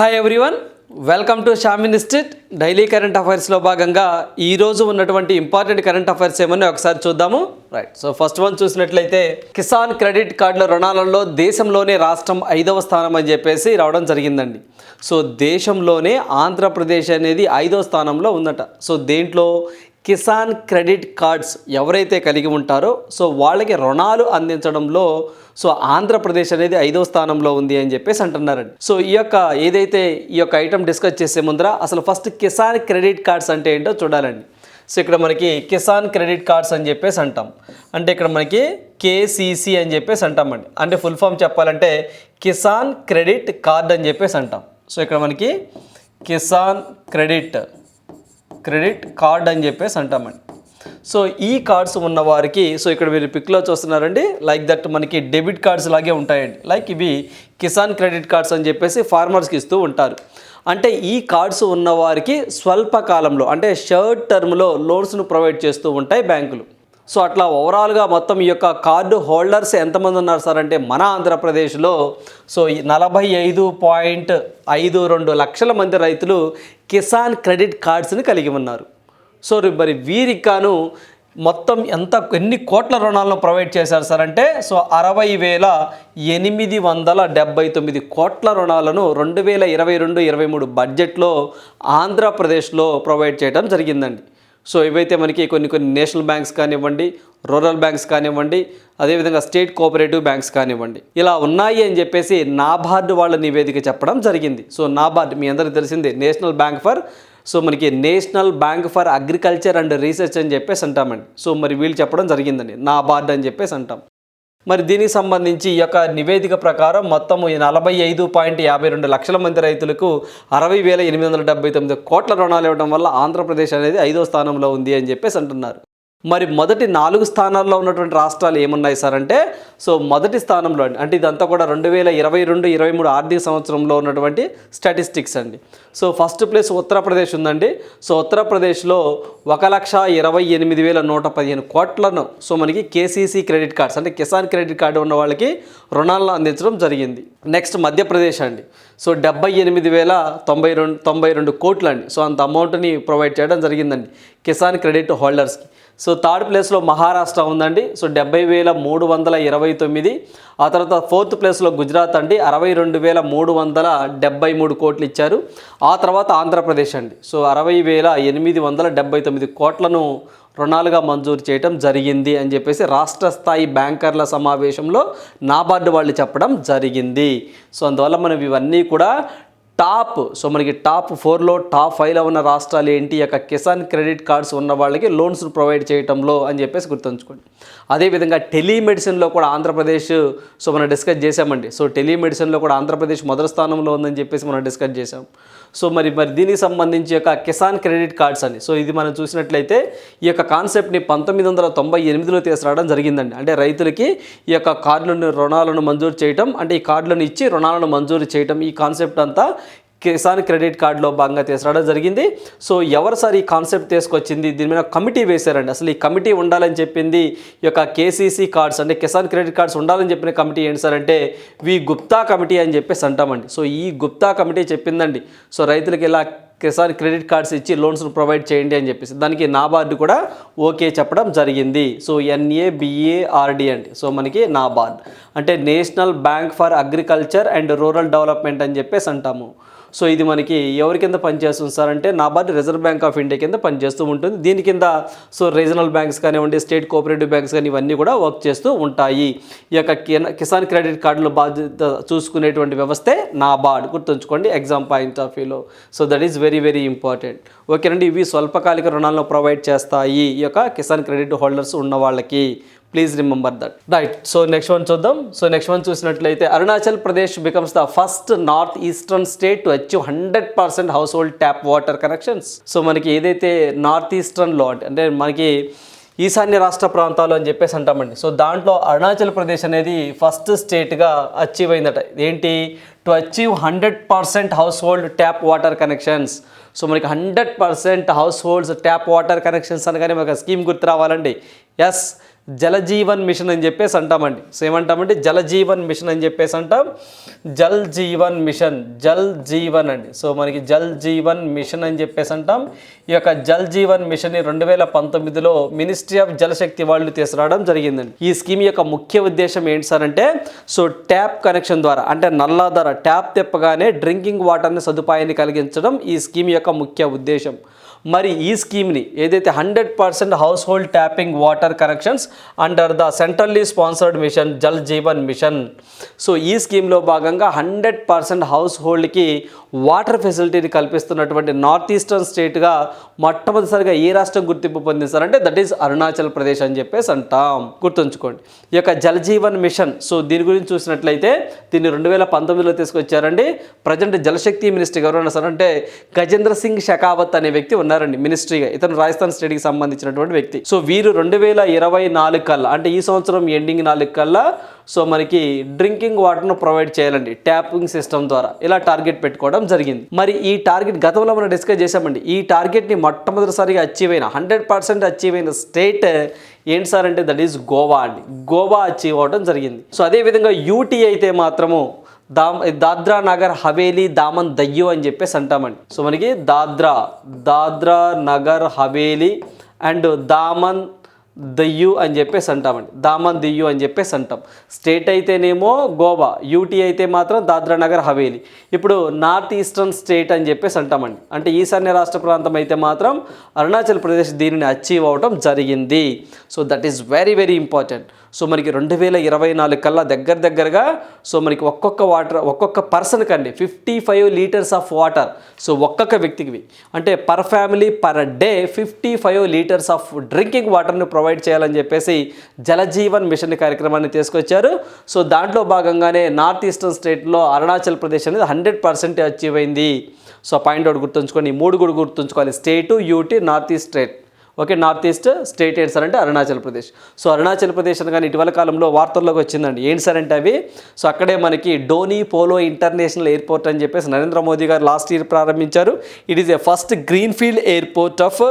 Hi everyone welcome to Shamin institute daily current అఫైర్స్లో భాగంగా ఈరోజు ఉన్నటువంటి ఇంపార్టెంట్ కరెంట్ అఫైర్స్ ఏమన్నా ఒకసారి చూద్దాము. రైట్ సో ఫస్ట్ వన్ చూసినట్లయితే కిసాన్ క్రెడిట్ కార్డుల రుణాలలో దేశంలోనే రాష్ట్రం ఐదవ స్థానం అని చెప్పేసి రావడం జరిగిందండి. సో దేశంలోనే ఆంధ్రప్రదేశ్ అనేది ఐదవ స్థానంలో ఉందట. సో దేంట్లో కిసాన్ క్రెడిట్ కార్డ్స్ ఎవరైతే కలిగి ఉంటారో సో వాళ్ళకి రుణాలు అందించడంలో సో ఆంధ్రప్రదేశ్ అనేది ఐదో స్థానంలో ఉంది అని చెప్పేసి అంటున్నారండి. సో ఈ యొక్క ఏదైతే ఈ యొక్క ఐటమ్ డిస్కస్ చేసే ముందర అసలు ఫస్ట్ కిసాన్ క్రెడిట్ కార్డ్స్ అంటే ఏంటో చూడాలండి. సో ఇక్కడ మనకి కిసాన్ క్రెడిట్ కార్డ్స్ అని చెప్పేసి అంటాం. అంటే ఇక్కడ మనకి కేసీసీ అని చెప్పేసి అంటామండి. అంటే ఫుల్ ఫామ్ చెప్పాలంటే కిసాన్ క్రెడిట్ కార్డ్ అని చెప్పేసి అంటాం. సో ఇక్కడ మనకి కిసాన్ క్రెడిట్ క్రెడిట్ కార్డ్ అని చెప్పేసి అంటామండి. సో ఈ కార్డ్స్ ఉన్న వారికి సో ఇక్కడ మీరు పిక్లో చూస్తున్నారండి లైక్ దట్ మనకి డెబిట్ కార్డ్స్ లాగే ఉంటాయండి. లైక్ ఇవి కిసాన్ క్రెడిట్ కార్డ్స్ అని చెప్పేసి ఫార్మర్స్కి ఇస్తూ ఉంటారు. అంటే ఈ కార్డ్స్ ఉన్న వారికి స్వల్ప కాలంలో అంటే షార్ట్ టర్మ్లో లోన్స్ను ప్రొవైడ్ చేస్తూ ఉంటాయి బ్యాంకులు. సో అట్లా ఓవరాల్గా మొత్తం ఈ యొక్క కార్డు హోల్డర్స్ ఎంతమంది ఉన్నారు సార్ అంటే మన ఆంధ్రప్రదేశ్లో సో నలభై ఐదు పాయింట్ ఐదు రెండు లక్షల మంది రైతులు కిసాన్ క్రెడిట్ కార్డ్స్ని కలిగి ఉన్నారు. సో మరి వీరికి కాను మొత్తం ఎంత ఎన్ని కోట్ల రుణాలను ప్రొవైడ్ చేశారు సార్ అంటే సో అరవై వేల ఎనిమిది వందల డెబ్బై తొమ్మిది కోట్ల రుణాలను రెండు వేల ఇరవై రెండు ఇరవై మూడు బడ్జెట్లో ఆంధ్రప్రదేశ్లో ప్రొవైడ్ చేయడం జరిగిందండి. సో ఇవైతే మనకి కొన్ని కొన్ని నేషనల్ బ్యాంక్స్ కానివ్వండి రూరల్ బ్యాంక్స్ కానివ్వండి అదేవిధంగా స్టేట్ కోఆపరేటివ్ బ్యాంక్స్ కానివ్వండి. ఇలా ఉన్నాయి అని చెప్పేసి నాబార్డు వాళ్ళ నివేదిక చెప్పడం జరిగింది. సో నాబార్డ్ మీ అందరికీ తెలిసిందే నేషనల్ బ్యాంక్ ఫర్ సో మనకి national bank for agriculture and research అని చెప్పేసి అంటామండి. సో మరి వీళ్ళు చెప్పడం జరిగిందండి. నాబార్డ్ అని చెప్పేసి అంటాం. మరి దీనికి సంబంధించి ఈ యొక్క నివేదిక ప్రకారం మొత్తం ఈ నలభై ఐదు పాయింట్ యాభై రెండు లక్షల మంది రైతులకు అరవై వేల ఎనిమిది వందల డెబ్బై తొమ్మిది కోట్ల రుణాలు ఇవ్వడం వల్ల ఆంధ్రప్రదేశ్ అనేది ఐదో స్థానంలో ఉంది అని చెప్పేసి అంటున్నారు. మరి మొదటి నాలుగు స్థానాల్లో ఉన్నటువంటి రాష్ట్రాలు ఏమున్నాయి సార్ అంటే సో మొదటి స్థానంలో అండి అంటే ఇదంతా కూడా రెండు వేల ఇరవై రెండు ఇరవై మూడు ఆర్థిక సంవత్సరంలో ఉన్నటువంటి స్టాటిస్టిక్స్ అండి. సో ఫస్ట్ ప్లేస్ ఉత్తరప్రదేశ్ ఉందండి. సో ఉత్తరప్రదేశ్లో ఒక లక్ష ఇరవై ఎనిమిది వేల నూట పదిహేను కోట్లను సో మనకి కేసీసీ క్రెడిట్ కార్డ్స్ అంటే కిసాన్ క్రెడిట్ కార్డు ఉన్న వాళ్ళకి రుణాలను అందించడం జరిగింది. నెక్స్ట్ మధ్యప్రదేశ్ అండి. సో డెబ్బై ఎనిమిది వేల తొంభై రెండు తొంభై రెండు కోట్లు అండి సో అంత అమౌంట్ని ప్రొవైడ్ చేయడం జరిగిందండి కిసాన్ క్రెడిట్ హోల్డర్స్కి. సో థర్డ్ ప్లేస్లో మహారాష్ట్ర ఉందండి. సో డెబ్బై వేల మూడు వందల ఇరవై తొమ్మిది. ఆ తర్వాత ఫోర్త్ ప్లేస్లో గుజరాత్ అండి. అరవై రెండు వేల మూడు వందల డెబ్బై మూడు కోట్లు ఇచ్చారు. ఆ తర్వాత ఆంధ్రప్రదేశ్ అండి. సో అరవై వేల ఎనిమిది వందల డెబ్బై తొమ్మిది కోట్లను రుణాలుగా మంజూరు చేయడం జరిగింది అని చెప్పేసి రాష్ట్ర స్థాయి బ్యాంకర్ల సమావేశంలో నాబార్డు వాళ్ళు చెప్పడం జరిగింది. సో అందువల్ల మనం ఇవన్నీ కూడా టాప్ సో మనకి టాప్ ఫోర్లో టాప్ ఫైవ్లో ఉన్న రాష్ట్రాలు ఏంటి? యొక్క కిసాన్ క్రెడిట్ కార్డ్స్ ఉన్న వాళ్ళకి లోన్స్ ప్రొవైడ్ చేయటంలో అని చెప్పేసి గుర్తుంచుకోండి. అదేవిధంగా టెలిమెడిసిన్లో కూడా ఆంధ్రప్రదేశ్ సో మనం డిస్కస్ చేసామండి సో టెలిమెడిసిన్లో కూడా ఆంధ్రప్రదేశ్ మొదటి స్థానంలో ఉందని చెప్పేసి మనం డిస్కస్ చేసాం సో మరి మరి దీనికి సంబంధించి యొక్క కిసాన్ క్రెడిట్ కార్డ్స్ అని. సో ఇది మనం చూసినట్లయితే ఈ యొక్క కాన్సెప్ట్ని పంతొమ్మిది వందల తొంభై ఎనిమిదిలో తీసుకురావడం జరిగిందండి. అంటే రైతులకి ఈ యొక్క కార్డులను రుణాలను మంజూరు చేయటం అంటే ఈ కార్డులను ఇచ్చి రుణాలను మంజూరు చేయటం ఈ కాన్సెప్ట్ అంతా కిసాన్ క్రెడిట్ కార్డులో భాగంగా తీసుకురావడం జరిగింది. సో ఎవరు సార్ ఈ కాన్సెప్ట్ తీసుకొచ్చింది? దీని మీద కమిటీ వేశారండి. అసలు ఈ కమిటీ ఉండాలని చెప్పింది ఈ యొక్క కేసీసీ కార్డ్స్ అంటే కిసాన్ క్రెడిట్ కార్డ్స్ ఉండాలని చెప్పిన కమిటీ ఏంటి సార్ అంటే వి గుప్తా కమిటీ అని చెప్పేసి అంటామండి. సో ఈ గుప్తా కమిటీ చెప్పిందండి. సో రైతులకు ఇలా కిసాన్ క్రెడిట్ కార్డ్స్ ఇచ్చి లోన్స్ను ప్రొవైడ్ చేయండి అని చెప్పేసి దానికి నాబార్డు కూడా ఓకే చెప్పడం జరిగింది. సో ఎన్ఏ బిఏఆర్డి అండి. సో మనకి నాబార్డ్. అంటే national bank for agriculture and rural development అని చెప్పేసి అంటాము. సో ఇది మనకి ఎవరి కింద పనిచేస్తుంది సార్ అంటే NABARD reserve bank of India కింద పనిచేస్తూ ఉంటుంది. దీని కింద సో రీజనల్ బ్యాంక్స్ కానివ్వండి స్టేట్ కోఆపరేటివ్ బ్యాంక్స్ కానీ ఇవన్నీ కూడా వర్క్ చేస్తూ ఉంటాయి. ఈ యొక్క కిన- కిసాన్ క్రెడిట్ కార్డుల బాధ్యత చూసుకునేటువంటి వ్యవస్థే నాబార్డ్ గుర్తుంచుకోండి ఎగ్జామ్ పాయింట్ ఆఫ్ వ్యూలో so that is very very important ఓకేనండి ఇవి స్వల్పకాలిక రుణాలను ప్రొవైడ్ చేస్తాయి ఈ యొక్క కిసాన్ క్రెడిట్ హోల్డర్స్ ఉన్న వాళ్ళకి please remember that right so next one చూద్దాం. సో నెక్స్ట్ వన్ చూసినట్లయితే Arunachal Pradesh becomes the first north eastern state to achieve hundred percent household tap water connections so మనకి ఏదైతే నార్త్ ఈస్టర్న్లో అంటే అంటే మనకి ఈశాన్య రాష్ట్ర ప్రాంతాలు అని చెప్పేసి అంటామండి. సో దాంట్లో అరుణాచల్ ప్రదేశ్ అనేది ఫస్ట్ స్టేట్గా అచీవ్ అయిందట. ఏంటి? To achieve hundred percent household tap water connections so మనకి hundred percent households tap water connections అనగానే మనకు స్కీమ్ గుర్తు రావాలండి. ఎస్ జలజీవన్ మిషన్ అని చెప్పేసి అంటామండి సో ఏమంటామంటే జలజీవన్ మిషన్ అని చెప్పేసి అంటాం. జల్ జీవన్ మిషన్ జల్ జీవన్ అండి. సో మనకి జల్ జీవన్ మిషన్ అని చెప్పేసి అంటాం. ఈ యొక్క జల్ జీవన్ మిషన్ రెండు వేల పంతొమ్మిదిలో మినిస్ట్రీ ఆఫ్ జలశక్తి వాళ్ళు తీసుకురావడం జరిగిందండి. ఈ స్కీమ్ యొక్క ముఖ్య ఉద్దేశం ఏంటి సార్ అంటే సో ట్యాప్ కనెక్షన్ ద్వారా అంటే నల్లా ద్వారా ట్యాప్ తెప్పగానే డ్రింకింగ్ వాటర్ని సదుపాయాన్ని కలిగించడం ఈ స్కీమ్ యొక్క ముఖ్య ఉద్దేశం. మరి ఈ స్కీమ్ని ఏదైతే hundred percent household tapping water connections under the centrally sponsored mission Jal Jeevan mission. So ఈ స్కీమ్లో భాగంగా హండ్రెడ్ పర్సెంట్ హౌస్ హోల్డ్కి వాటర్ ఫెసిలిటీని కల్పిస్తున్నటువంటి నార్త్ ఈస్టర్న్ స్టేట్గా మొట్టమొదటిసారిగా ఏ రాష్ట్రం గుర్తింపు పొందిస్తారంటే దట్ ఈస్ అరుణాచల్ ప్రదేశ్ అని చెప్పేసి అంటాం. గుర్తుంచుకోండి. ఈ యొక్క జల్ జీవన్ మిషన్ సో దీని గురించి చూసినట్లయితే దీన్ని రెండు వేల పంతొమ్మిదిలో తీసుకొచ్చారండి. ప్రజెంట్ జలశక్తి మినిస్టర్ ఎవరు ఉన్నారు అంటే గజేంద్ర సింగ్ షెకావత్ అనే వ్యక్తి ఉన్నారండి మినిస్ట్రీగా ఇతను రాజస్థాన్ స్టేట్కి సంబంధించినటువంటి వ్యక్తి. సో వీరు రెండు వేల ఇరవై నాలుగు కల్లా అంటే ఈ సంవత్సరం ఎండింగ్ నాలుగు కల్లా సో మనకి డ్రింకింగ్ వాటర్ను ప్రొవైడ్ చేయాలండి ట్యాపింగ్ సిస్టమ్ ద్వారా. ఇలా టార్గెట్ పెట్టుకోవడం జరిగింది. మరి ఈ టార్గెట్ గతంలో మనం డిస్కస్ చేశామండి ఈ టార్గెట్ని మొట్టమొదటిసారిగా అచీవ్ అయిన హండ్రెడ్ పర్సెంట్ అచీవ్ అయిన స్టేట్ ఏంటి సార్ అంటే దట్ ఈస్ గోవా అండి. గోవా అచీవ్ అవ్వడం జరిగింది. సో అదేవిధంగా యూటీ అయితే మాత్రము దామ్ దాద్రా నగర్ హవేలీ దామన్ దయ్యు అని చెప్పేసి అంటామండి. సో మనకి దాద్రా దాద్రా నగర్ హవేలీ అండ్ దామన్ దయ్యు అని చెప్పేసి అంటామండి. దామన్ దియ్యు అని చెప్పేసి అంటాం. స్టేట్ అయితేనేమో గోవా యూటీ అయితే మాత్రం దాద్రా నగర్ హవేలీ. ఇప్పుడు నార్త్ ఈస్టర్న్ స్టేట్ అని చెప్పేసి అంటామండి. అంటే ఈశాన్య రాష్ట్ర ప్రాంతం అయితే మాత్రం అరుణాచల్ ప్రదేశ్ దీనిని అచీవ్ అవ్వటం జరిగింది. So that is very very important. So మనకి రెండు వేల ఇరవై నాలుగు కల్లా దగ్గర దగ్గరగా సో మనకి ఒక్కొక్క వాటర్ ఒక్కొక్క పర్సన్కి అండి fifty five litres of water. So ఒక్కొక్క వ్యక్తికి అంటే per family per day fifty five litres of drinking వాటర్ని ప్రొవైడ్ చేయాలని చెప్పేసి జలజీవన్ మిషన్ కార్యక్రమాన్ని తీసుకొచ్చారు. సో దాంట్లో భాగంగానే నార్త్ ఈస్టర్న్ స్టేట్లో అరుణాచల్ ప్రదేశ్ అనేది హండ్రెడ్ పర్సెంట్ అచీవ్ అయింది. సో పాయింట్ అవుట్ గుర్తుంచుకొని మూడు కూడా గుర్తుంచుకోవాలి. State UT north east state. Okay north east state ఏంటి సార్ అంటే అరుణాచల్ ప్రదేశ్. సో అరుణాచల్ ప్రదేశ్ అనగానే ఇటీవల కాలంలో వార్తల్లోకి వచ్చిందండి. ఏంటి సార్ అంటే అవి? సో అక్కడే మనకి డోనీ పోలో ఇంటర్నేషనల్ ఎయిర్పోర్ట్ అని చెప్పేసి నరేంద్ర మోదీ గారు లాస్ట్ ఇయర్ ప్రారంభించారు. It is a first green field airport of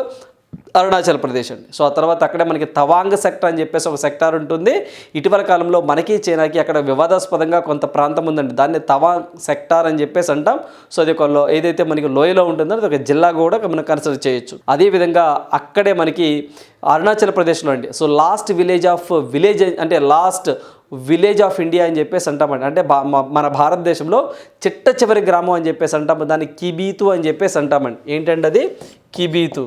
Arunachal Pradesh అండి. సో ఆ తర్వాత అక్కడే మనకి తవాంగ్ సెక్టర్ అని చెప్పేసి ఒక సెక్టార్ ఉంటుంది. ఇటీవల కాలంలో మనకి చైనాకి అక్కడ వివాదాస్పదంగా కొంత ప్రాంతం ఉందండి. దాన్ని తవాంగ్ సెక్టార్ అని చెప్పేసి అంటాం. సో అది ఒక లో ఏదైతే మనకి లోయలో ఉంటుందో అది ఒక జిల్లా కూడా మనం కన్సిడర్ చేయొచ్చు. అదేవిధంగా అక్కడే మనకి అరుణాచల్ ప్రదేశ్లో అండి. So last village of village అంటే లాస్ట్ విలేజ్ ఆఫ్ ఇండియా అని చెప్పేసి అంటామండి అంటే మన భారతదేశంలో చిట్ట చివరి గ్రామం అని చెప్పేసి అంటాము దాన్ని కిబీతు అని చెప్పేసి అంటామండి ఏంటంటే అది? కిబీతు.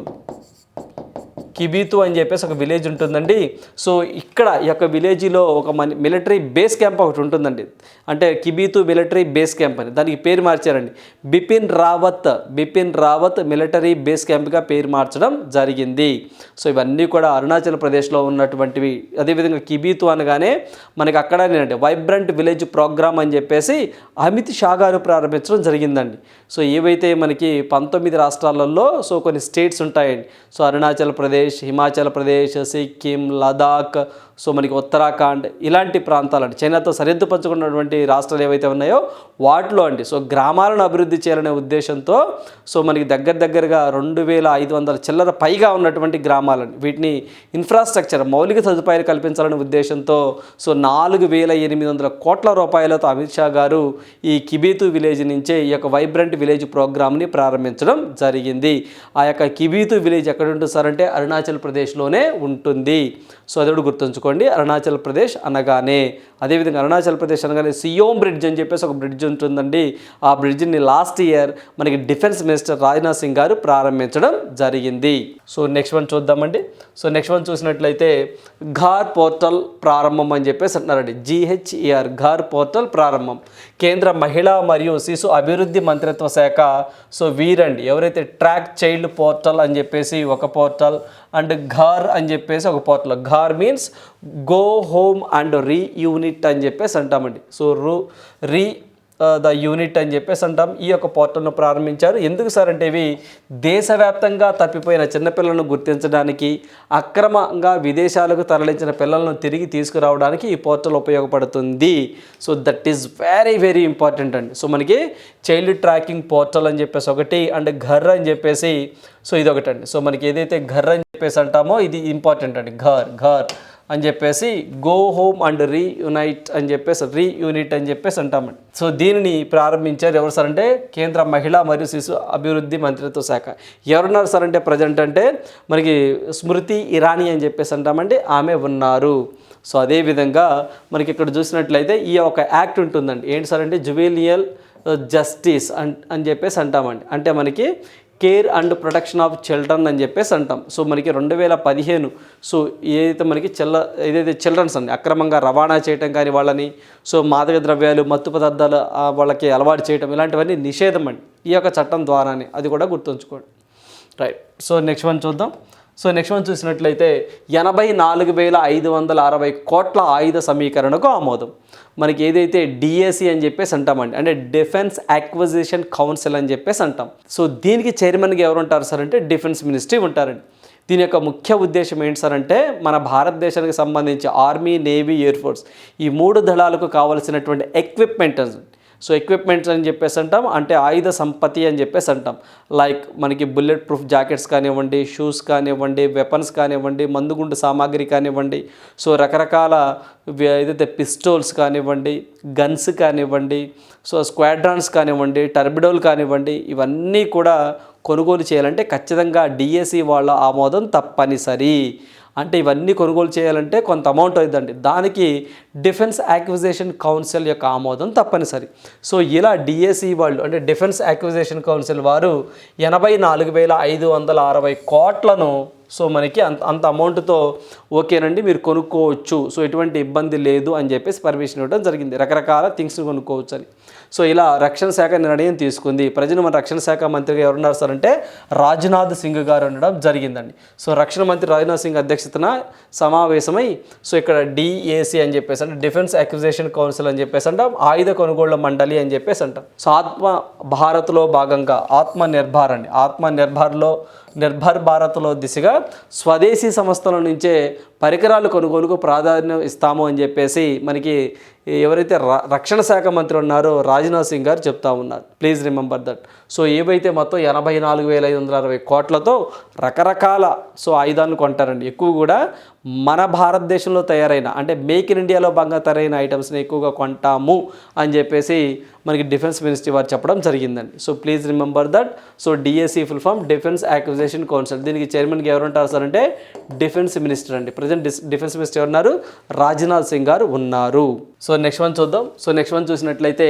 కిబీతు అని చెప్పేసి ఒక విలేజ్ ఉంటుందండి. సో ఇక్కడ ఈ యొక్క విలేజ్లో ఒక మన మిలిటరీ బేస్ క్యాంప్ ఒకటి ఉంటుందండి. అంటే కిబీతు మిలిటరీ బేస్ క్యాంప్ అని. దానికి పేరు మార్చారండి. బిపిన్ రావత్ బిపిన్ రావత్ మిలిటరీ బేస్ క్యాంప్గా పేరు మార్చడం జరిగింది. సో ఇవన్నీ కూడా అరుణాచల్ ప్రదేశ్లో ఉన్నటువంటివి. అదేవిధంగా కిబీతు అనగానే మనకి అక్కడ ఏంటంటే వైబ్రెంట్ విలేజ్ ప్రోగ్రామ్ అని చెప్పేసి అమిత్ షా గారు ప్రారంభించడం జరిగిందండి. సో ఏవైతే మనకి పంతొమ్మిది రాష్ట్రాలలో సో కొన్ని స్టేట్స్ ఉంటాయండి. సో అరుణాచల్ ప్రదేశ్ प्रदेश हिमाचल प्रदेश सिक्किम लद्दाख సో మనకి ఉత్తరాఖండ్ ఇలాంటి ప్రాంతాలు అంటే చైనాతో సరిహద్దు పంచుకున్నటువంటి రాష్ట్రాలు ఏవైతే ఉన్నాయో వాటిలో అండి. సో గ్రామాలను అభివృద్ధి చేయాలనే ఉద్దేశంతో సో మనకి దగ్గర దగ్గరగా రెండు వేల ఐదు వందల చిల్లర పైగా ఉన్నటువంటి గ్రామాలండి. వీటిని ఇన్ఫ్రాస్ట్రక్చర్ మౌలిక సదుపాయాలు కల్పించాలనే ఉద్దేశంతో సో నాలుగు వేల ఎనిమిది వందల కోట్ల రూపాయలతో అమిత్ షా గారు ఈ కిబీతు విలేజ్ నుంచే ఈ యొక్క వైబ్రెంట్ విలేజ్ ప్రోగ్రామ్ని ప్రారంభించడం జరిగింది. ఆ యొక్క కిబీతు విలేజ్ ఎక్కడ ఉంటుంది సార్ అంటే అరుణాచల్ ప్రదేశ్లోనే ఉంటుంది. సో అది కూడా గుర్తుంచుకోండి. అరుణాచల్ ప్రదేశ్ అనగానే. అదేవిధంగా అరుణాచల్ ప్రదేశ్ అనగానే సియోమ్ బ్రిడ్జ్ అని చెప్పేసి ఒక బ్రిడ్జ్ ఉంటుందండి. ఆ బ్రిడ్జ్ని లాస్ట్ ఇయర్ మనకి డిఫెన్స్ మినిస్టర్ రాజ్నాథ్ సింగ్ గారు ప్రారంభించడం జరిగింది. సో నెక్స్ట్ వన్ చూద్దామండి. సో నెక్స్ట్ వన్ చూసినట్లయితే ఘార్ పోర్టల్ ప్రారంభం అని చెప్పేసి అంటున్నారండి. జిహెచ్ఈఆర్ ఘార్ పోర్టల్ ప్రారంభం. కేంద్ర మహిళా మరియు శిశు అభివృద్ధి మంత్రిత్వ శాఖ. సో వీరండి ఎవరైతే ట్రాక్ చైల్డ్ పోర్టల్ అని చెప్పేసి ఒక పోర్టల్ అండ్ ఘార్ అని చెప్పేసి ఒక portal. Ghar means go home and reunite అని చెప్పేసి అంటామండి. సో రూ రీ ద యూనిట్ అని చెప్పేసి అంటాం. ఈ యొక్క పోర్టల్ను ప్రారంభించారు. ఎందుకు సార్ అంటే ఇవి దేశవ్యాప్తంగా తప్పిపోయిన చిన్నపిల్లలను గుర్తించడానికి అక్రమంగా విదేశాలకు తరలించిన పిల్లలను తిరిగి తీసుకురావడానికి ఈ పోర్టల్ ఉపయోగపడుతుంది. So that is very very important అండి. సో మనకి చైల్డ్ ట్రాకింగ్ పోర్టల్ అని చెప్పేసి ఒకటి అండ్ ఘర్ అని చెప్పేసి సో ఇది ఒకటండి సో మనకి ఏదైతే ఘర్ అని చెప్పేసి అంటామో ఇది ఇంపార్టెంట్ అండి. ఘర్ ఘర్ అని చెప్పేసి గో హోమ్ అండ్ రీయునైట్ అని చెప్పేసి రీయూనిట్ అని చెప్పేసి అంటామండి. సో దీనిని ప్రారంభించారు ఎవరు సార్ అంటే కేంద్ర మహిళా మరియు శిశు అభివృద్ధి మంత్రిత్వ శాఖ. ఎవరున్నారు సార్ అంటే ప్రజెంట్ అంటే మనకి స్మృతి ఇరానీ అని చెప్పేసి అంటామండి ఆమె ఉన్నారు. సో అదేవిధంగా మనకి ఇక్కడ చూసినట్లయితే ఈ ఒక యాక్ట్ ఉంటుందండి. ఏంటి సార్ అంటే జువేలియల్ జస్టిస్ uh, అన్ అని చెప్పేసి అంటామండి. అంటే మనకి care and protection of children అని చెప్పేసి అంటాం. సో మనకి రెండు వేల పదిహేను సో ఏదైతే మనకి చిల్ల ఏదైతే చిల్డ్రన్స్ అండి అక్రమంగా రవాణా చేయటం కానీ వాళ్ళని సో మాదక ద్రవ్యాలు మత్తు పదార్థాలు వాళ్ళకి అలవాటు చేయటం ఇలాంటివన్నీ నిషేధం అండి. ఈ యొక్క చట్టం ద్వారానే అది కూడా గుర్తుంచుకోండి. రైట్. సో నెక్స్ట్ వన్ చూద్దాం. సో నెక్స్ట్ వన్ చూసినట్లయితే ఎనభై నాలుగు వేల ఐదు వందల అరవై కోట్ల ఆయుధ సమీకరణకు ఆమోదం. మనకి ఏదైతే డిఏసి అని చెప్పేసి అంటామండి అంటే డిఫెన్స్ అక్విజిషన్ కౌన్సిల్ అని చెప్పేసి అంటాం. సో దీనికి చైర్మన్గా ఎవరు ఉంటారు సార్ అంటే డిఫెన్స్ మినిస్ట్రీ ఉంటారండి. దీని యొక్క ముఖ్య ఉద్దేశం ఏంటి సార్ అంటే మన భారతదేశానికి సంబంధించి ఆర్మీ నేవీ ఎయిర్ ఫోర్స్ ఈ మూడు దళాలకు కావలసినటువంటి ఎక్విప్మెంట్ సో ఎక్విప్మెంట్స్ అని చెప్పేసి అంటాం. అంటే ఆయుధ సంపత్తి అని చెప్పేసి అంటాం. లైక్ మనకి బుల్లెట్ ప్రూఫ్ జాకెట్స్ కానివ్వండి షూస్ కానివ్వండి వెపన్స్ కానివ్వండి మందుగుండు సామాగ్రి కానివ్వండి. సో రకరకాల ఏదైతే పిస్టోల్స్ కానివ్వండి గన్స్ కానివ్వండి సో స్క్వాడ్రాన్స్ కానివ్వండి టర్బిడోల్ కానివ్వండి ఇవన్నీ కూడా కొనుగోలు చేయాలంటే ఖచ్చితంగా డిఎస్సి వాళ్ళ ఆమోదం తప్పనిసరి. అంటే ఇవన్నీ కొనుగోలు చేయాలంటే కొంత అమౌంట్ అవుతుందండి దానికి డిఫెన్స్ యాక్విజేషన్ కౌన్సిల్ యొక్క ఆమోదం తప్పనిసరి. సో ఇలా డిఎస్సి వాళ్ళు అంటే డిఫెన్స్ యాక్విజేషన్ కౌన్సిల్ వారు ఎనభై నాలుగు వేల ఐదు వందల అరవై కోట్లను సో మనకి అంత అంత అమౌంట్తో ఓకేనండి మీరు కొనుక్కోవచ్చు. సో ఎటువంటి ఇబ్బంది లేదు అని చెప్పేసి పర్మిషన్ ఇవ్వడం జరిగింది. రకరకాల థింగ్స్ కొనుక్కోవచ్చు అని సో ఇలా రక్షణ శాఖ నిర్ణయం తీసుకుంది. ప్రజలు మన రక్షణ శాఖ మంత్రిగా ఎవరున్నారు సార్ అంటే రాజ్నాథ్ సింగ్ గారు ఉండడం జరిగిందండి. సో రక్షణ మంత్రి రాజ్నాథ్ సింగ్ అధ్యక్షతన సమావేశమై సో ఇక్కడ డిఏసి అని చెప్పేసి అంటే డిఫెన్స్ అక్విజేషన్ కౌన్సిల్ అని చెప్పేసి అంటాం ఆయుధ కొనుగోళ్ళ మండలి అని చెప్పేసి అంటాం. సో ఆత్మ భారత్లో భాగంగా ఆత్మ నిర్భార్ అండి. ఆత్మ నిర్భర్లో నిర్భర్ భారత్లో దిశగా స్వదేశీ సంస్థల నుంచే పరికరాలు కొనుగోలుకు ప్రాధాన్యం ఇస్తాము అని చెప్పేసి మనకి ఎవరైతే ర- రక్షణ శాఖ మంత్రి ఉన్నారో రాజ్నాథ్ సింగ్ గారు చెప్తా ఉన్నారు. ప్లీజ్ రిమెంబర్ దట్ సో ఏవైతే మొత్తం ఎనభై నాలుగు వేల ఐదు వందల అరవై కోట్లతో రకరకాల సో ఆయుధాలను కొంటారండి. ఎక్కువ కూడా మన భారతదేశంలో తయారైన అంటే మేక్ ఇన్ ఇండియాలో భాగంగా తయారైన ఐటమ్స్ని ఎక్కువగా కొంటాము అని చెప్పేసి మనకి డిఫెన్స్ మినిస్ట్రీ వారు చెప్పడం జరిగిందండి. So please remember that. So DSC full form defence acquisition council. దీనికి చైర్మన్గా ఎవరు ఉంటారు సార్ అంటే డిఫెన్స్ మినిస్టర్ అండి. ప్రజెంట్ డిఫెన్స్ మినిస్టర్ ఉన్నారు రాజ్నాథ్ సింగ్ గారు ఉన్నారు. సో నెక్స్ట్ వన్ చూద్దాం. సో నెక్స్ట్ వన్ చూసినట్లయితే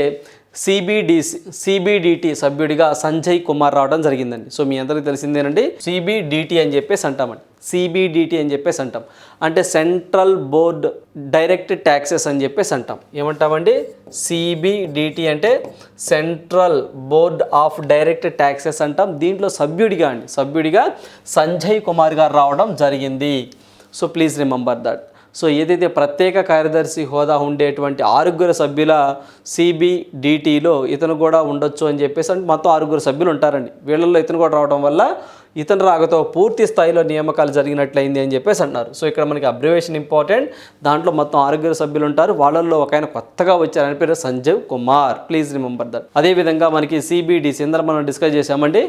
సిబిడిసి సిబిడిటి సభ్యుడిగా సంజయ్ కుమార్ రావడం జరిగిందండి. సో మీ అందరికీ తెలిసిందేనండి సిబిడిటి అని చెప్పేసి అంటామండి. సిబిడిటి అని చెప్పేసి అంటాం. అంటే సెంట్రల్ బోర్డ్ డైరెక్ట్ ట్యాక్సెస్ అని చెప్పేసి అంటాం. ఏమంటామండి? సిబిడిటి అంటే central board of direct taxes అంటాం. దీంట్లో సభ్యుడిగా అండి. సభ్యుడిగా సంజయ్ కుమార్ గారు రావడం జరిగింది. So please remember that. So ఏదైతే ప్రత్యేక కార్యదర్శి హోదా ఉండేటువంటి ఆరుగురు సభ్యుల సిబిడిటీలో ఇతను కూడా ఉండొచ్చు అని చెప్పేసి అంటే మొత్తం ఆరుగురు సభ్యులు ఉంటారండి. వీళ్ళల్లో ఇతను కూడా రావడం వల్ల ఇతను రాకతో పూర్తి స్థాయిలో నియామకాలు జరిగినట్లయింది అని చెప్పేసి అన్నారు సో ఇక్కడ మనకి అబ్రివేషన్ ఇంపార్టెంట్ దాంట్లో మొత్తం ఆరోగ్య సభ్యులు ఉంటారు. వాళ్ళల్లో ఒక ఆయన కొత్తగా వచ్చారని పేరు Sanjeev Kumar. Please remember that అదేవిధంగా మనకి సిబిడిసి ఇందరం మనం డిస్కస్ చేసామండి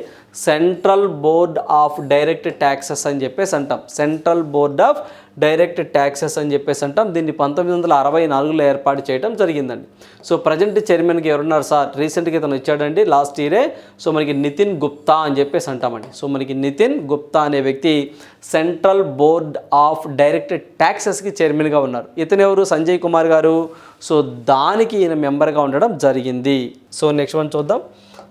central board of direct taxes అని చెప్పేసి అంటాం. Central board of direct taxes అని చెప్పేసి అంటాం. దీన్ని పంతొమ్మిది వందల అరవై నాలుగులో ఏర్పాటు చేయడం జరిగిందండి. సో ప్రజెంట్ చైర్మన్కి ఎవరున్నారు? సార్ రీసెంట్గా ఇతను వచ్చాడండి లాస్ట్ ఇయరే సో మనకి నితిన్ గుప్తా అని చెప్పేసి అంటామండి. సో మనకి నితిన్ గుప్తా అనే వ్యక్తి సెంట్రల్ బోర్డ్ ఆఫ్ డైరెక్ట్ ట్యాక్సెస్కి చైర్మన్గా ఉన్నారు. ఇతను ఎవరు? సంజయ్ కుమార్ గారు. సో దానికి ఈయన మెంబర్గా ఉండడం జరిగింది. సో నెక్స్ట్ వన్ చూద్దాం.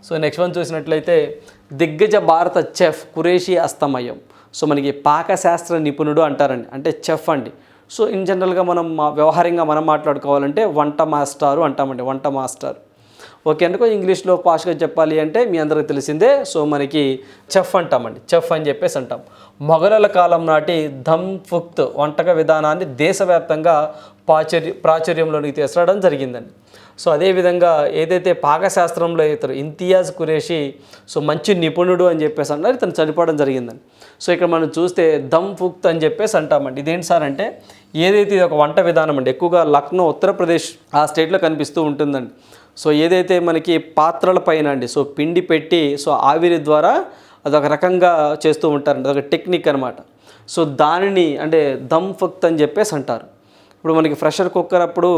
సో నెక్స్ట్ వన్ చూసినట్లయితే దిగ్గజ భారత చెఫ్ కురేషి అస్తమయం. సో మనకి పాకశాస్త్ర నిపుణుడు అంటారండి. అంటే చెఫ్ అండి. సో ఇన్ జనరల్గా మనం మా వ్యవహారంగా మనం మాట్లాడుకోవాలంటే వంట మాస్టారు అంటామండి. వంట మాస్టర్. ఓకే అనుకో ఇంగ్లీష్లో పాష్గా చెప్పాలి అంటే మీ అందరికీ తెలిసిందే. సో మనకి చెఫ్ అంటామండి. చెఫ్ అని చెప్పేసి అంటాం. మొఘలుల కాలం నాటి ధమ్ ఫుక్త్ వంటక విధానాన్ని దేశవ్యాప్తంగా ప్రాచుర్య ప్రాచుర్యంలోనికి తీసుకురావడం జరిగిందండి. సో అదేవిధంగా ఏదైతే పాకశాస్త్రంలో ఇతరు ఇంతియాజ్ కురేషి సో మంచి నిపుణుడు అని చెప్పేసి అన్నారు ఇతను చనిపోవడం జరిగిందండి. సో ఇక్కడ మనం చూస్తే దమ్ ఫుక్త్ అని చెప్పేసి అంటామండి. ఇదేంటి సార్ అంటే ఏదైతే ఇది ఒక వంట విధానం అండి ఎక్కువగా లక్నో ఉత్తరప్రదేశ్ ఆ స్టేట్లో కనిపిస్తూ ఉంటుందండి. సో ఏదైతే మనకి పాత్రల పైన అండి సో పిండి పెట్టి సో ఆవిరి ద్వారా అదొక రకంగా చేస్తూ ఉంటారండి. అదొక టెక్నిక్ అనమాట సో దానిని అంటే దమ్ ఫక్త్ అని చెప్పేసి అంటారు. ఇప్పుడు మనకి ప్రెషర్ కుక్కర్ అప్పుడు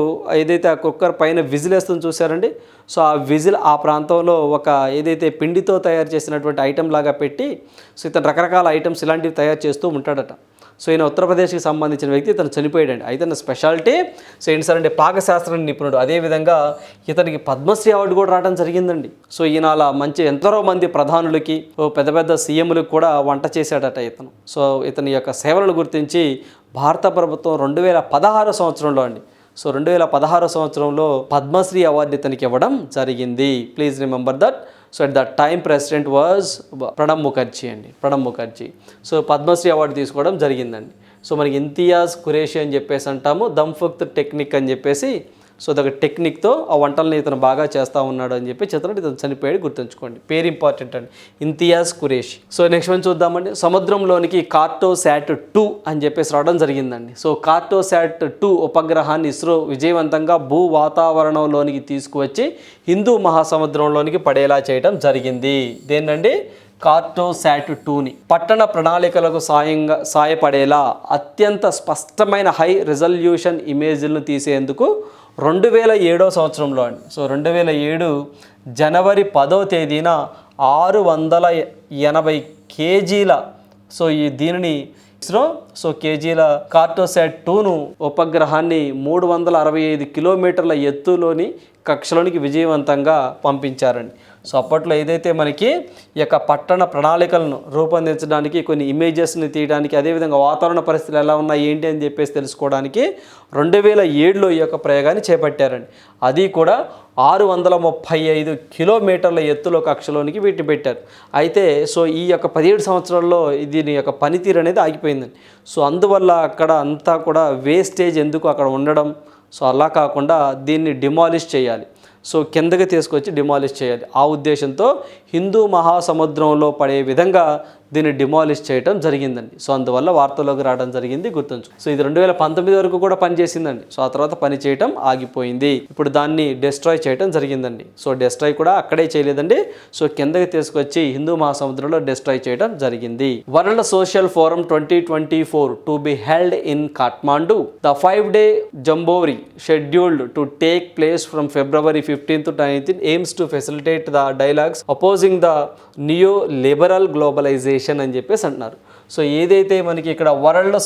ఏదైతే ఆ కుక్కర్ పైన విజిల్ వేస్తుంది చూసారండి సో ఆ విజిల్ ఆ ప్రాంతంలో ఒక ఏదైతే పిండితో తయారు చేసినటువంటి ఐటెం లాగా పెట్టి సో ఇతను రకరకాల ఐటమ్స్ ఇలాంటివి తయారు చేస్తూ ఉంటాడట. సో ఈయన ఉత్తరప్రదేశ్కి సంబంధించిన వ్యక్తి ఇతను చనిపోయాడండి. అయితే తన స్పెషాలిటీ సో ఏంటి సార్ అంటే పాకశాస్త్రం నిపుణుడు అదేవిధంగా ఇతనికి పద్మశ్రీ అవార్డు కూడా రావడం జరిగిందండి. సో ఈయన అలా మంచి ఎంతో మంది ప్రధానులకి ఓ పెద్ద పెద్ద సీఎంలకు కూడా వంట చేశాడట ఇతను. సో ఇతని యొక్క సేవలను గుర్తించి భారత ప్రభుత్వం రెండు వేల పదహారు సంవత్సరంలో అండి. సో రెండు వేల పదహారు సంవత్సరంలో పద్మశ్రీ అవార్డు ఇతనికి ఇవ్వడం జరిగింది. Please remember that. So at that time president was Pranab Mukherjee అండి. ప్రణబ్ ముఖర్జీ సో పద్మశ్రీ అవార్డు తీసుకోవడం జరిగిందండి. సో మనకి ఇంతియాజ్ ఖురేషి అని చెప్పేసి అంటాము. దంఫక్త్ టెక్నిక్ అని చెప్పేసి సో దగ్గర టెక్నిక్తో ఆ వంటల్ని ఇతను బాగా చేస్తూ ఉన్నాడు అని చెప్పి చిత్రం ఇతను చనిపోయాడు గుర్తుంచుకోండి. పేరు ఇంపార్టెంట్ అండి. Imtiaz Qureshi. So next one చూద్దామండి. సముద్రంలోనికి కార్టో శాట్ టూ అని చెప్పేసి రావడం జరిగిందండి. సో కార్టోశాట్ టూ ఉపగ్రహాన్ని ఇస్రో విజయవంతంగా భూ వాతావరణంలోనికి తీసుకువచ్చి హిందూ మహాసముద్రంలోనికి పడేలా చేయడం జరిగింది. దేనండి కార్టోశాట్ టూని పట్టణ ప్రణాళికలకు సాయంగా సాయపడేలా అత్యంత స్పష్టమైన హై రిజల్యూషన్ ఇమేజ్లను తీసేందుకు రెండు వేల ఏడో సంవత్సరంలో అండి. సో రెండు వేల ఏడు జనవరి పదో తేదీన ఆరు వందల ఎనభై కేజీల సో ఈ దీనిని ఇస్రో సో కేజీల కార్టోసాట్ టూను ఉపగ్రహాన్ని మూడు వందల అరవై ఐదు కిలోమీటర్ల ఎత్తులోని కక్షలోనికి విజయవంతంగా పంపించారండి. సో అప్పట్లో ఏదైతే మనకి ఈ యొక్క పట్టణ ప్రణాళికలను రూపొందించడానికి కొన్ని ఇమేజెస్ని తీయడానికి అదేవిధంగా వాతావరణ పరిస్థితులు ఎలా ఉన్నాయి ఏంటి అని చెప్పేసి తెలుసుకోవడానికి రెండు వేల ఏడులో ఈ యొక్క ప్రయోగాన్ని చేపట్టారండి. అది కూడా ఆరు వందల ముప్పై ఐదు కిలోమీటర్ల ఎత్తులో కక్షలోనికి వీటిని పెట్టారు. అయితే సో ఈ యొక్క పదిహేడు సంవత్సరాల్లో దీని యొక్క పనితీరు అనేది ఆగిపోయిందండి. సో అందువల్ల అక్కడ అంతా కూడా వేస్టేజ్ ఎందుకు అక్కడ ఉండడం? సో అలా కాకుండా దీన్ని డిమాలిష్ చేయాలి. సో కిందకి తీసుకొచ్చి డిమాలిష్ చేయాలి. ఆ ఉద్దేశంతో హిందూ మహాసముద్రంలో పడే విధంగా దీన్ని డిమాలిష్ చేయడం జరిగిందండి. సో అందువల్ల వార్తల్లోకి రావడం జరిగింది గుర్తుంచు సో ఇది రెండు వేల పంతొమ్మిది వరకు కూడా పనిచేసిందండి. సో ఆ తర్వాత పని చేయటం ఆగిపోయింది. ఇప్పుడు దాన్ని డిస్ట్రాయ్ చేయడం జరిగిందండి. సో డిస్ట్రాయ్ కూడా అక్కడే చేయలేదండి. సో కిందకి తీసుకొచ్చి హిందూ మహాసముద్రంలో డిస్ట్రాయ్ చేయడం జరిగింది. World social forum twenty twenty four to be held in Kathmandu the five day jamboree scheduled to take place from February fifteenth to nineteen aims to facilitate the dialogues opposing the neo liberal globalisation అని చెప్పేసి అంటున్నారు. So ఏదైతే మనకి ఇక్కడ world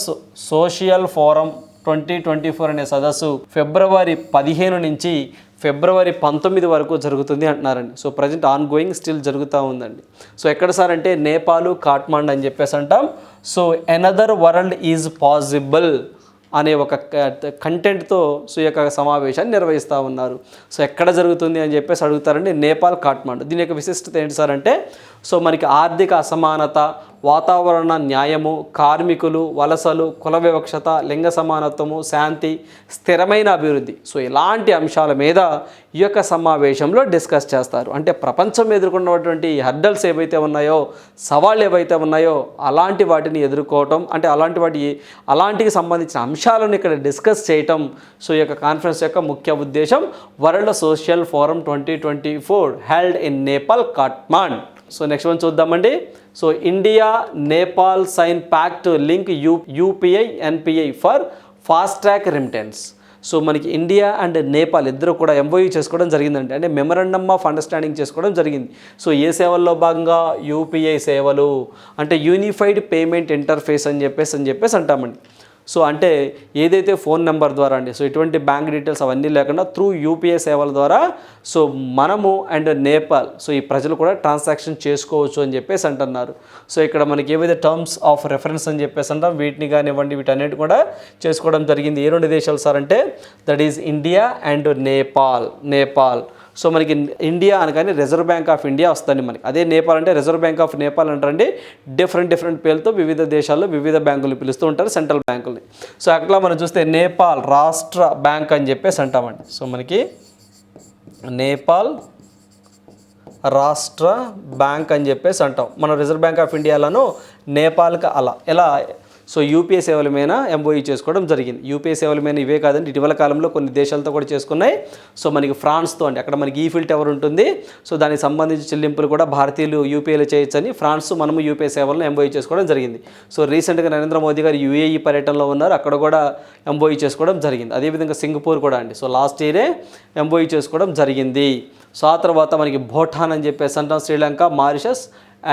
social forum twenty twenty four అనే సదస్సు ఫిబ్రవరి పదిహేను నుంచి ఫిబ్రవరి పంతొమ్మిది వరకు జరుగుతుంది అంటున్నారండి. So present ongoing still జరుగుతూ ఉందండి. సో ఎక్కడ సార్ అంటే నేపాలు కాట్మాండ్ అని చెప్పేసి అంటాం. So another world is possible అనే ఒక కంటెంట్తో సో ఈ యొక్క సమావేశాన్ని నిర్వహిస్తూ ఉన్నారు. సో ఎక్కడ జరుగుతుంది అని చెప్పేసి అడుగుతారండి నేపాల్ కాట్మాండ్ దీని యొక్క విశిష్టత ఏంటి సార్ అంటే సో మనకి ఆర్థిక అసమానత వాతావరణ న్యాయము కార్మికులు వలసలు కుల వివక్షత లింగ సమానత్వము శాంతి స్థిరమైన అభివృద్ధి. సో ఇలాంటి అంశాల మీద ఈ యొక్క సమావేశంలో డిస్కస్ చేస్తారు. అంటే ప్రపంచం ఎదుర్కొన్నటువంటి హర్డల్స్ ఏవైతే ఉన్నాయో సవాళ్ళు ఏవైతే ఉన్నాయో అలాంటి వాటిని ఎదుర్కోవటం అంటే అలాంటి వాటి అలాంటికి సంబంధించిన అంశాలను ఇక్కడ డిస్కస్ చేయటం సో ఈ యొక్క కాన్ఫరెన్స్ యొక్క ముఖ్య ఉద్దేశం world social forum twenty twenty four held in Nepal Kathmandu so next one చూద్దామండి. So India Nepal sign pact link U UPI NPI for fast track remittance so మనకి ఇండియా అండ్ నేపాల్ ఇద్దరు కూడా MoU చేసుకోవడం జరిగిందండి. అంటే మెమరాండమ్ ఆఫ్ అండర్స్టాండింగ్ చేసుకోవడం జరిగింది. So ఏ సేవల్లో భాగంగా? యూపీఐ సేవలు. అంటే యూనిఫైడ్ పేమెంట్ ఇంటర్ఫేస్ అని చెప్పేసి అని చెప్పేసి అంటామండి. సో అంటే ఏదైతే ఫోన్ నెంబర్ ద్వారా అండి సో ఇటువంటి బ్యాంక్ డీటెయిల్స్ అవన్నీ లేకుండా త్రూ యూపీఐ సేవల ద్వారా సో మనము అండ్ నేపాల్ సో ఈ ప్రజలు కూడా ట్రాన్సాక్షన్ చేసుకోవచ్చు అని చెప్పేసి అంటున్నారు. సో ఇక్కడ మనకి ఏవైతే టర్మ్స్ ఆఫ్ రెఫరెన్స్ అని చెప్పేసి అంటాం వీటిని కానివ్వండి వీటన్నిటి కూడా చేసుకోవడం జరిగింది. ఏ రెండు దేశాలు సార్ అంటే that is India and Nepal Nepal. So మనకి ఇండియా అనగానే రిజర్వ్ బ్యాంక్ ఆఫ్ ఇండియా వస్తుంది మనకి. అదే నేపాల్ అంటే రిజర్వ్ బ్యాంక్ ఆఫ్ నేపాల్ అంటారండి. డిఫరెంట్ డిఫరెంట్ పేర్లతో వివిధ దేశాల్లో వివిధ బ్యాంకులు పిలుస్తూ ఉంటారు సెంట్రల్ బ్యాంకుల్ని సో అట్లా మనం చూస్తే నేపాల్ రాష్ట్ర బ్యాంక్ అని చెప్పేసి అంటామండి. సో మనకి నేపాల్ రాష్ట్ర బ్యాంక్ అని చెప్పేసి అంటాం. మనం రిజర్వ్ బ్యాంక్ ఆఫ్ ఇండియాలను నేపాల్కి అలా. ఎలా? సో యూపీఐ సేవల మీద ఎంఓఈ చేసుకోవడం జరిగింది. యూపీఐ సేవల మీద ఇవే కాదండి ఇటీవల కాలంలో కొన్ని దేశాలతో కూడా చేసుకున్నాయి. సో మనకి ఫ్రాన్స్తో అండి అక్కడ మనకి ఈఫిల్ టవర్ ఉంటుంది. సో దానికి సంబంధించి చెల్లింపులు కూడా భారతీయులు యూపీఐలో చేయొచ్చని ఫ్రాన్స్ మనము యూపీఐ సేవలను ఎంఓఈ చేసుకోవడం జరిగింది. సో రీసెంట్గా నరేంద్ర మోదీ గారు యూఏఈ పర్యటనలో ఉన్నారు అక్కడ కూడా ఎంఓఈ చేసుకోవడం జరిగింది. అదేవిధంగా సింగపూర్ కూడా అండి సో లాస్ట్ ఇయరే ఎంఓఈ చేసుకోవడం జరిగింది. సో ఆ తర్వాత మనకి భూటాన్ అని చెప్పేసి అంటాం Sri Lanka Mauritius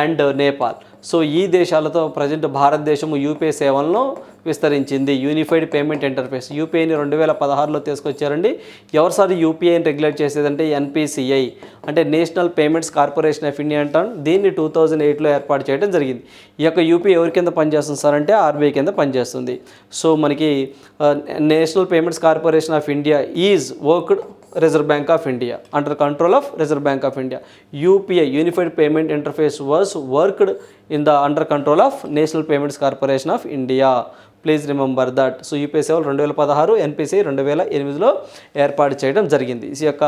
and Nepal. So ఈ దేశాలతో ప్రజెంట్ భారతదేశము యూపీఐ సేవలను విస్తరించింది. యూనిఫైడ్ పేమెంట్ ఇంటర్ఫేస్ యూపీఐని రెండు వేల పదహారులో తీసుకొచ్చారండి. ఎవరిసారి యూపీఐని రెగ్యులేట్ చేసేదంటే ఎన్పిసిఐ అంటే national payments corporation of India అంటాం. దీన్ని టూ థౌజండ్ ఎయిట్లో ఏర్పాటు చేయడం జరిగింది. ఈ యొక్క యూపీఐ ఎవరి కింద పనిచేస్తుంది సార్ అంటే ఆర్బీఐ కింద పనిచేస్తుంది. సో మనకి national payments corporation of India is worked Reserve Bank of India under control of Reserve Bank of India UPI unified payment interface was worked in the under control of national payments corporation of India please remember that so UPI సేవలు రెండు వేల పదహారు NPCI రెండు వేల ఎనిమిదిలో ఏర్పాటు చేయడం జరిగింది. ఈ యొక్క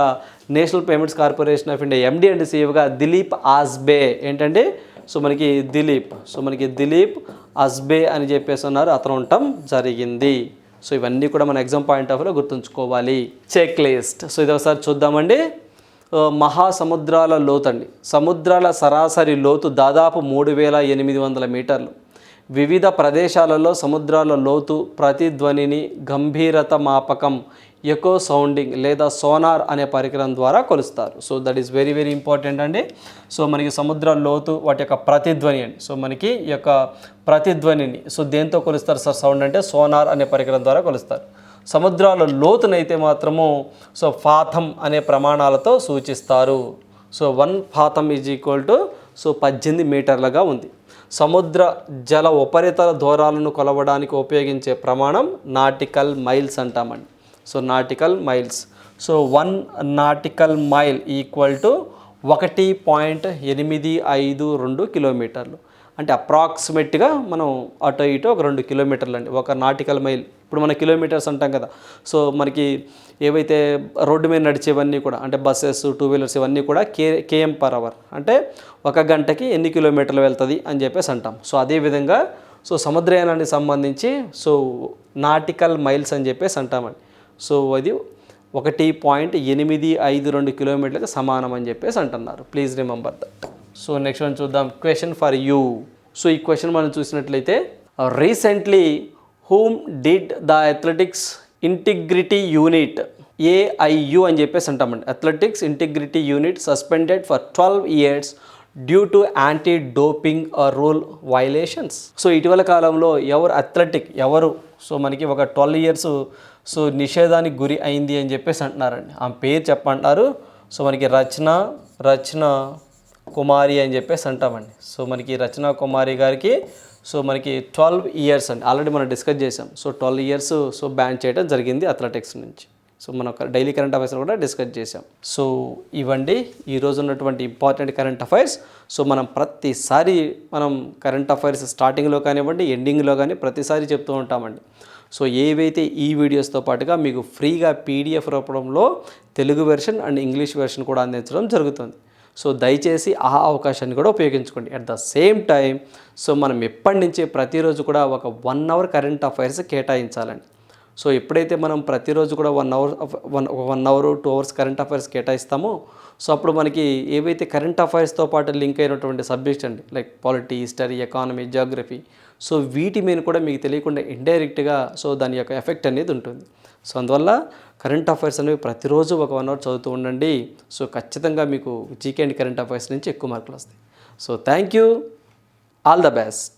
National Payments Corporation of India MD and సీఈఓగా Dilip Asbe ఏంటంటే సో మనకి దిలీప్ సో మనకి దిలీప్ అస్బే అని చెప్పేసి ఉన్నారు అతను ఉండటం జరిగింది. సో ఇవన్నీ కూడా మన ఎగ్జామ్ పాయింట్ ఆఫ్ వ్యూలో గుర్తుంచుకోవాలి. చెక్ లిస్ట్ సో ఇది ఒకసారి చూద్దామండి. మహాసముద్రాల లోతు అండి. సముద్రాల సరాసరి లోతు దాదాపు మూడు వేల ఎనిమిది వందల మీటర్లు. వివిధ ప్రదేశాలలో సముద్రాల లోతు ప్రతిధ్వనిని గంభీరత మాపకం ఎకో సౌండింగ్ లేదా సోనార్ అనే పరికరం ద్వారా కొలుస్తారు. So that is very very important అండి. సో మనకి సముద్ర లోతు వాటి యొక్క ప్రతిధ్వని అండి. సో మనకి ఈ యొక్క ప్రతిధ్వనిని సో దేంతో కొలుస్తారు సార్? సౌండ్ అంటే సోనార్ అనే పరికరం ద్వారా కొలుస్తారు. సముద్రాల లోతునైతే మాత్రము సో ఫాథం అనే ప్రమాణాలతో సూచిస్తారు. So one fathom is equal to so పద్దెనిమిది మీటర్లుగా ఉంది. సముద్ర జల ఉపరితల దూరాలను కొలవడానికి ఉపయోగించే ప్రమాణం నాటికల్ మైల్స్ అంటామండి. So nautical miles. So one nautical mile equal to ఒకటి పాయింట్ ఎనిమిది ఐదు రెండు కిలోమీటర్లు. అంటే అప్రాక్సిమేట్గా మనం అటు ఇటు ఒక రెండు కిలోమీటర్లు అండి. ఒక నాటికల్ మైల్. ఇప్పుడు మన కిలోమీటర్స్ అంటాం కదా. సో మనకి ఏవైతే రోడ్డు మీద నడిచేవన్నీ కూడా అంటే బస్సెస్ టూ వీలర్స్ ఇవన్నీ కూడా కే కేఎం పర్ అవర్. అంటే ఒక గంటకి ఎన్ని కిలోమీటర్లు వెళ్తుంది అని చెప్పేసి అంటాం. సో అదేవిధంగా సో సముద్రయానానికి సంబంధించి సో నాటికల్ మైల్స్ అని చెప్పేసి అంటామండి. సో అది ఒకటి పాయింట్ ఎనిమిది ఐదు రెండు కిలోమీటర్లకు సమానం అని చెప్పేసి అంటున్నారు. Please remember that so next మనం చూద్దాం. క్వశ్చన్ ఫర్ యూ సో ఈ క్వశ్చన్ మనం చూసినట్లయితే recently whom did the athletics integrity unit AIU అని చెప్పేసి అంటామండి. Athletics integrity unit suspended for twelve years due to anti doping rule violations so ఇటీవల కాలంలో ఎవరు అథ్లెటిక్ ఎవరు? సో మనకి ఒక ట్వెల్వ్ ఇయర్స్ సో నిషేధానికి గురి అయింది అని చెప్పేసి అంటున్నారండి. ఆ పేరు చెప్పంటారు. సో మనకి రచన రచన కుమారి అని చెప్పేసి అంటామండి. సో మనకి రచనా కుమారి గారికి సో మనకి ట్వెల్వ్ ఇయర్స్ అండి. ఆల్రెడీ మనం డిస్కస్ చేసాం so twelve years so ban చేయడం జరిగింది అథ్లెటిక్స్ నుంచి. సో మనం డైలీ కరెంట్ అఫైర్స్ కూడా డిస్కస్ చేసాం సో ఇవ్వండి ఈరోజు ఉన్నటువంటి ఇంపార్టెంట్ కరెంట్ అఫైర్స్. సో మనం ప్రతిసారి మనం కరెంట్ అఫైర్స్ స్టార్టింగ్లో కానివ్వండి ఎండింగ్లో కానీ ప్రతిసారి చెప్తూ ఉంటామండి. సో ఏవైతే ఈ వీడియోస్తో పాటుగా మీకు ఫ్రీగా పీడిఎఫ్ రూపంలో Telugu version and English version కూడా అందించడం జరుగుతుంది. సో దయచేసి ఆ అవకాశాన్ని కూడా ఉపయోగించుకోండి. At the same time so మనం ఎప్పటి నుంచి ప్రతిరోజు కూడా ఒక వన్ అవర్ కరెంట్ అఫైర్స్ కేటాయించాలండి. సో ఎప్పుడైతే మనం ప్రతిరోజు కూడా one hour one one hour two hours current affairs కేటాయిస్తామో so అప్పుడు మనకి ఏవైతే కరెంట్ అఫైర్స్తో పాటు లింక్ అయినటువంటి సబ్జెక్ట్స్ అండి like polity history economy geography so వీటి మీద కూడా మీకు తెలియకుండా ఇండైరెక్ట్గా సో దాని యొక్క ఎఫెక్ట్ అనేది ఉంటుంది. సో అందువల్ల కరెంట్ అఫైర్స్ అనేవి ప్రతిరోజు ఒక వన్ అవర్ చదువుతూ ఉండండి. సో ఖచ్చితంగా మీకు జీకే అండ్ కరెంట్ అఫైర్స్ నుంచి ఎక్కువ మార్కులు వస్తాయి. So thank you all the best.